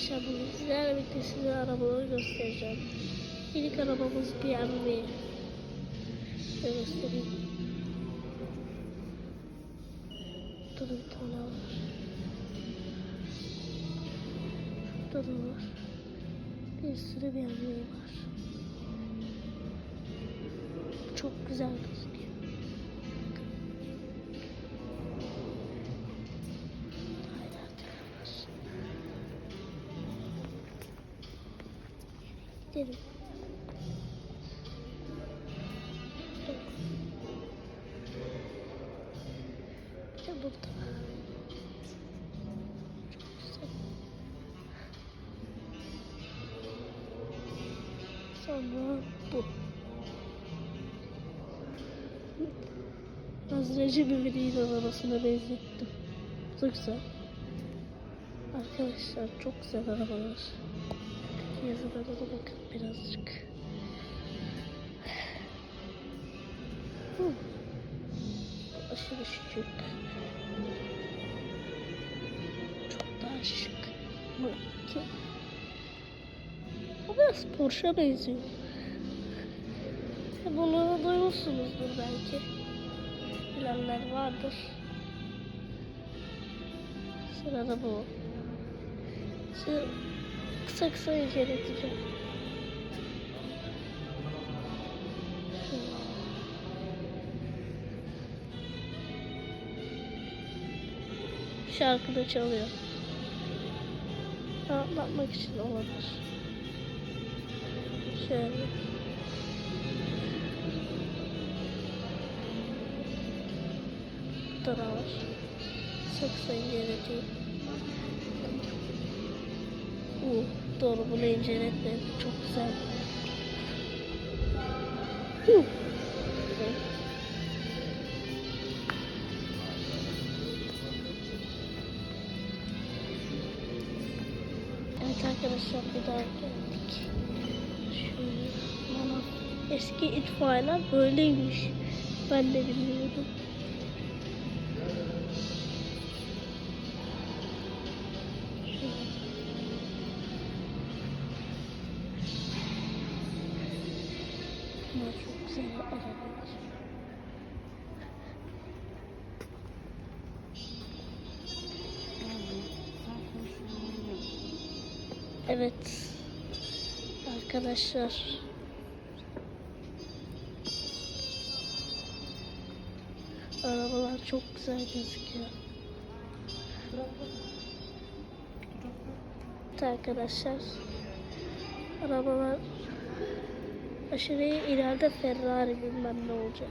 Arkadaşlar bugün sizlerle birlikte size arabaları göstereceğim. İlk arabamız BMW. Şöyle göstereyim. Burada bir tane var. Şurada da var. Bir sürü BMW var. Çok güzel gözüküyor. Gidelim. Bir de burada. Sonra bu. Az Recep İvedik'in arabasına benzettim. Çok güzel. Arkadaşlar çok güzel arabalar. Yazılara da bakın birazcık. Hı. Aşırı şık. Çok daha şık. İki. Bu biraz Porsche'a benziyor. E, Bunu duymuşsunuzdur belki. Bilenler vardır. Sırada bu. Şu kısa kısa inceleteceğim. Şarkı da çalıyor. Anlatmak için olabilir. Şöyle. Burada da var. Kısa inceleteyim. Uh, doğru bunu inceletmedim. Çok güzel. Huh. Evet arkadaşlar bir daha geldik. Şöyle bana eski itfaiyeler böyleymiş. Ben de bilmiyordum. Evet. Arkadaşlar. Arabalar çok güzel gözüküyor. Arkadaşlar. Arabalar aşırı ileride Ferrari bilmem ne olacak.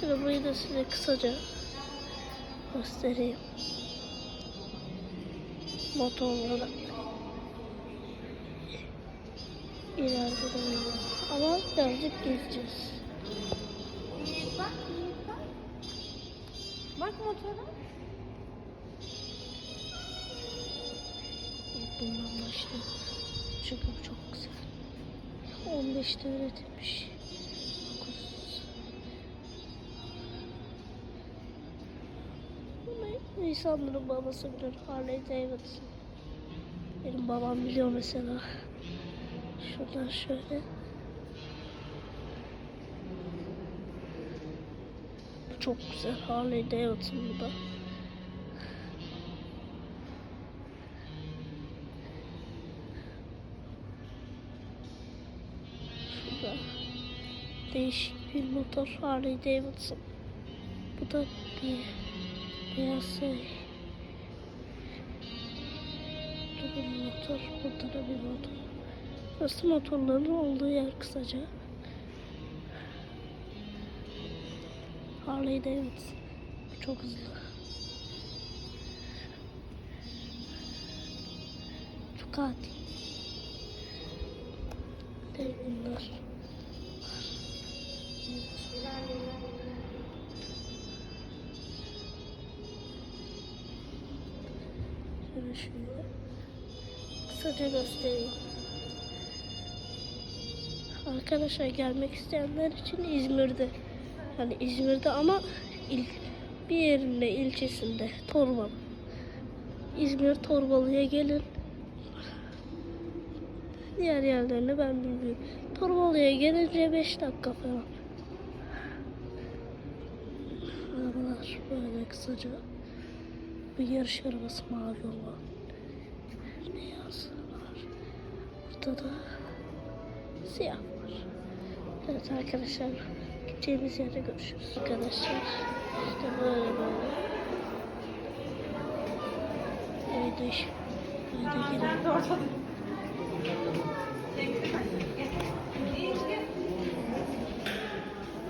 Şöyle burayı da size kısaca göstereyim. Motorları. İleride. Ama birazcık gezeceğiz. Bak, bak. Bak motora. Bundan başlayalım. Çünkü bu çok güzel. 15'te üretilmiş. 900. Bunu insanların babası bilir. Harley Davidson. Benim babam biliyor mesela. Şuradan şöyle. Bu çok güzel. Harley Davidson bu da. Şurada. Değişik bir motor Harley Davidson. Bu da bir beyaz motor. Burada da bir motor. Burası motorların olduğu yer kısaca. Harley Davidson. Çok hızlı. Ducati. Değil bunlar. Şöyle şöyle. Kısaca göstereyim. Arkadaşlar gelmek isteyenler için İzmir'de. Yani İzmir'de ama il, bir yerinde ilçesinde Torbalı. İzmir Torbalı'ya gelin. Diğer yerlerini ben bilmiyorum. Torbalı'ya gelince 5 dakika falan. Arabalar böyle kısaca. Bir yarış arabası mavi olan. Beyaz var. Burada da siyah var. Evet arkadaşlar gideceğimiz yerde görüşürüz. Arkadaşlar işte böyle böyle. Böyle iş. Girelim.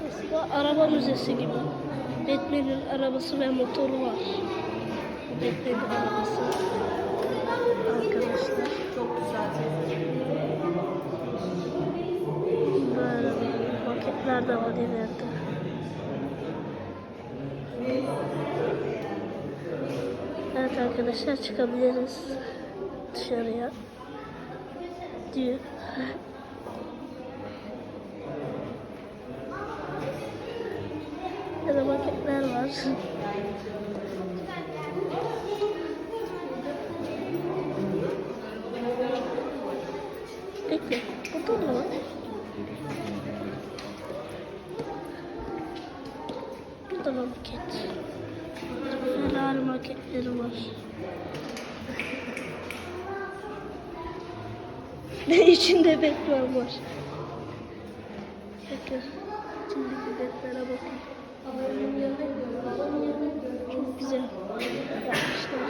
Aslında araba müzesi gibi. Batman'in arabası ve motoru var. Batman'in arabası. Arkadaşlar. Çok güzel. Böyle paketler de var ileride. Evet arkadaşlar çıkabiliriz dışarıya. Diyor. Burada paketler var. Bekle. Burada ne var? Burada da maket. Ferrari maketleri var. Ne içinde Batman var. Bakın. İçindeki betlere bakın. Çok güzel yapmışlar.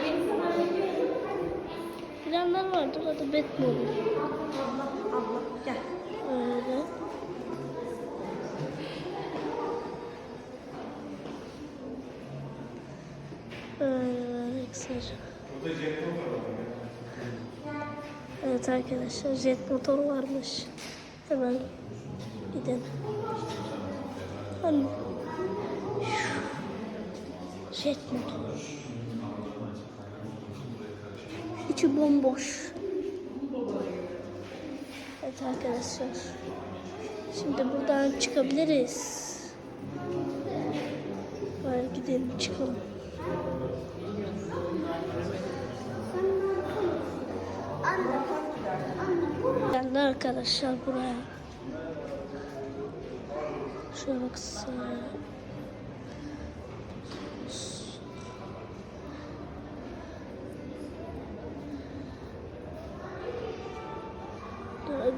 Planlar vardı. O da Batman olur. Abla gel. Evet arkadaşlar jet motoru varmış. Hemen gidelim. Hani jet motoru. İçi bomboş. Evet arkadaşlar. Şimdi buradan çıkabiliriz. Hadi gidelim çıkalım. Geldi arkadaşlar buraya. Şöyle baksana.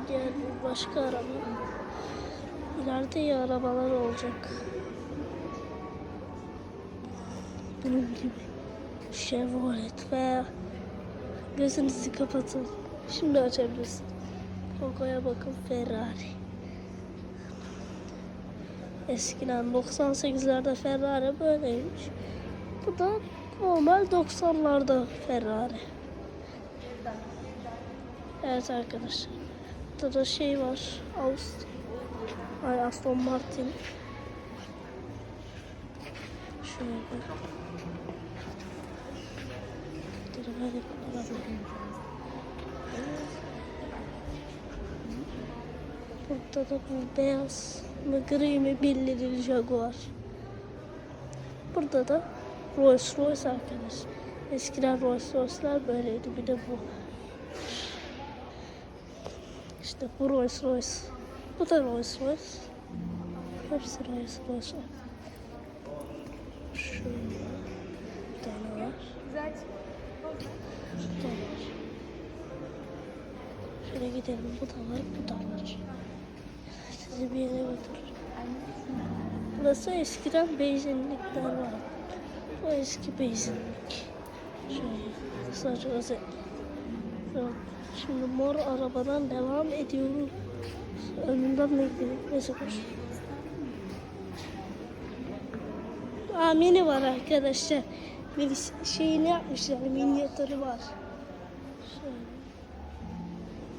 Diğer bir başka araba. İleride iyi arabalar olacak. Bunun gibi. Chevrolet veya gözünüzü kapatın. Şimdi açabilirsin. Logoya bakın Ferrari. Eskiden 98'lerde Ferrari böyleymiş. Bu da normal 90'larda Ferrari. Evet arkadaşlar. Burada da şey var. Austin. Ay Aston Martin. Şöyle. Böyle kullanalım. Burada da bu beyaz mı gri mi belli Jaguar. Burada da Rolls Royce arkadaş. Eskiden Rolls Royce'lar böyleydi. Bir de bu. İşte bu Rolls Royce. Bu da Rolls Royce. Hepsi Rolls Royce. Şöyle bir tane var. Güzel. Bu da var. Şöyle gidelim. Bu da var, bu da var. Sizi bir yere götürür. Burası eskiden benzinlikler var. Bu eski benzinlik. Şöyle kısaca özet. Yok, Şimdi mor arabadan devam ediyoruz. Önünden ne gidiyor? Neyse boş. Aa mini var arkadaşlar. Mini şeyini yapmışlar. Minyatürü var.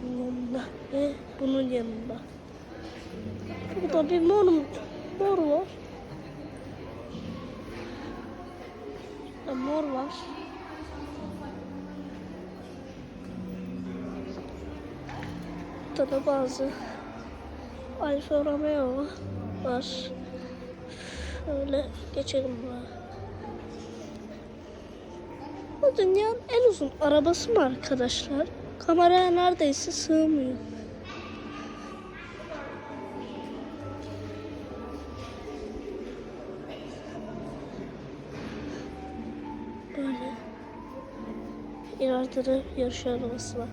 Bunun yanında ve bunun yanında. Burada bir mor, mor var. Burada mor var. Burada da bazı Alfa Romeo var. Şöyle geçelim buraya. Bu dünyanın en uzun arabası mı arkadaşlar? Kameraya neredeyse sığmıyor. Böyle. İleride de yarış arabası var.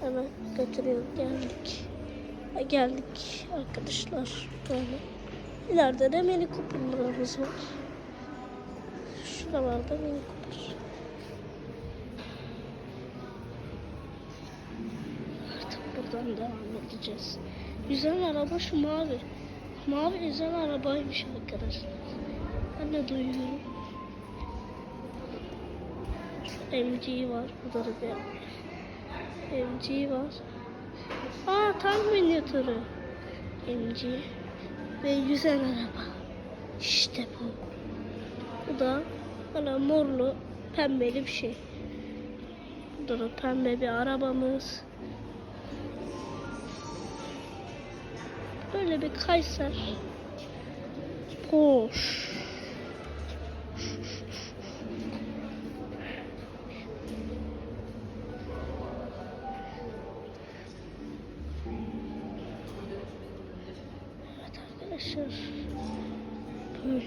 Hemen götürüyor. Geldik. Geldik arkadaşlar. Böyle. İleride de mini kuponlarımız var. Şuralarda mini kupon. Artık buradan devam edeceğiz. Güzel araba şu mavi. Mavi güzel arabaymış arkadaşlar. Ben de duyuyorum. MG var. Burada da bir MG var. Aa tank minyatürü. MG. Ve güzel araba. İşte bu. Bu da bana morlu pembeli bir şey. Burada da pembe bir arabamız. Böyle bir Kayser. Porsche. Evet arkadaşlar. Böyle.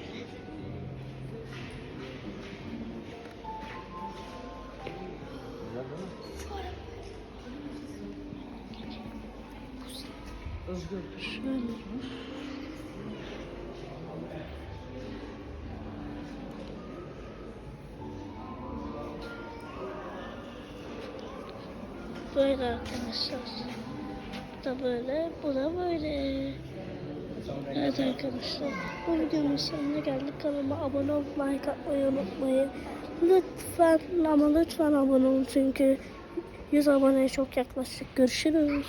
Şöyle. Böyle arkadaşlar. Bu da böyle, bu da böyle. Evet arkadaşlar, bu videonun sonuna geldik. Kanalıma abone olup like atmayı unutmayın. Lütfen ama lütfen abone olun çünkü 100 aboneye çok yaklaştık. Görüşürüz.